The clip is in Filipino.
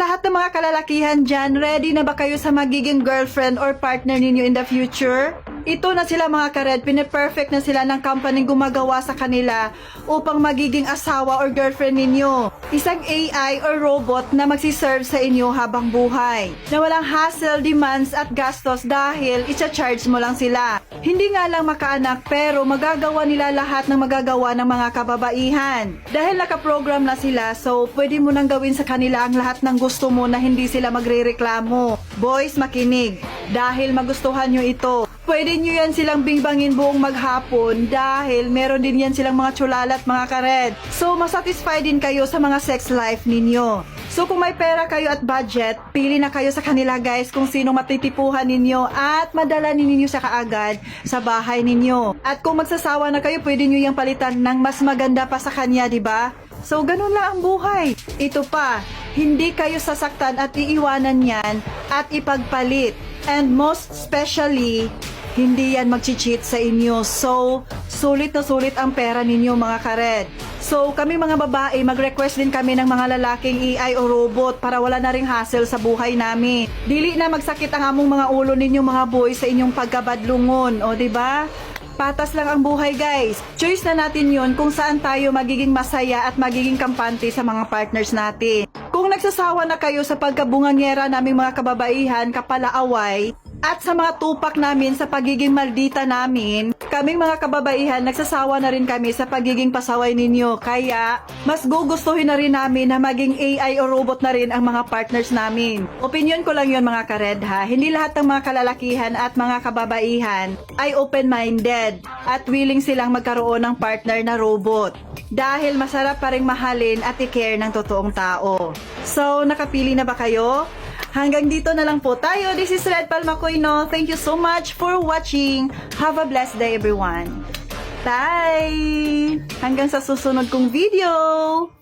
lahat ng mga kalalakihan dyan, ready na ba kayo sa magiging girlfriend or partner ninyo in the future? Ito na sila mga kared, piniperfect na sila ng company gumagawa sa kanila upang magiging asawa or girlfriend ninyo. Isang AI or robot na magsiserve sa inyo habang buhay. Na walang hassle, demands at gastos dahil isa-charge mo lang sila. Hindi nga lang makaanak pero magagawa nila lahat ng magagawa ng mga kababaihan. Dahil nakaprogram na sila so pwede mo nang gawin sa kanila ang lahat ng gusto mo na hindi sila magrereklamo. Boys, makinig. Dahil magustuhan nyo ito. Pwede nyo yan silang bingbangin buong maghapon dahil meron din yan silang mga tsulalat mga kared. So, masatisfy din kayo sa mga sex life ninyo. So, kung may pera kayo at budget, pili na kayo sa kanila guys kung sino matitipuhan ninyo at madala ninyo siya kaagad sa bahay ninyo. At kung magsasawa na kayo, pwede nyo yung palitan ng mas maganda pa sa kanya, di ba? So, ganun lang ang buhay. Ito pa, hindi kayo sasaktan at iiwanan yan at ipagpalit. And most especially, hindi yan mag-cheat sa inyo. So, sulit na sulit ang pera ninyo mga kared. So, kami mga babae, mag-request din kami ng mga lalaking AI o robot para wala na ring hassle sa buhay namin. Dili na magsakit ang among mga ulo ninyo mga boys sa inyong pagkabadlungon. O, ba? Patas lang ang buhay guys. Choice na natin yon kung saan tayo magiging masaya at magiging kampante sa mga partners natin. Kung nagsasawa na kayo sa pagkabungangera naming mga kababaihan, kapalaaway, at sa mga tupak namin sa pagiging maldita namin, kaming mga kababaihan, nagsasawa na rin kami sa pagiging pasaway ninyo. Kaya, mas gugustuhin na rin namin na maging AI o robot na rin ang mga partners namin. Opinion ko lang yon mga kared ha. Hindi lahat ng mga kalalakihan at mga kababaihan ay open-minded at willing silang magkaroon ng partner na robot. Dahil masarap pa rin mahalin at i-care ng totoong tao. So, nakapili na ba kayo? Hanggang dito na lang po tayo. This is Red Palmacoino. Thank you so much for watching. Have a blessed day everyone. Bye! Hanggang sa susunod kong video!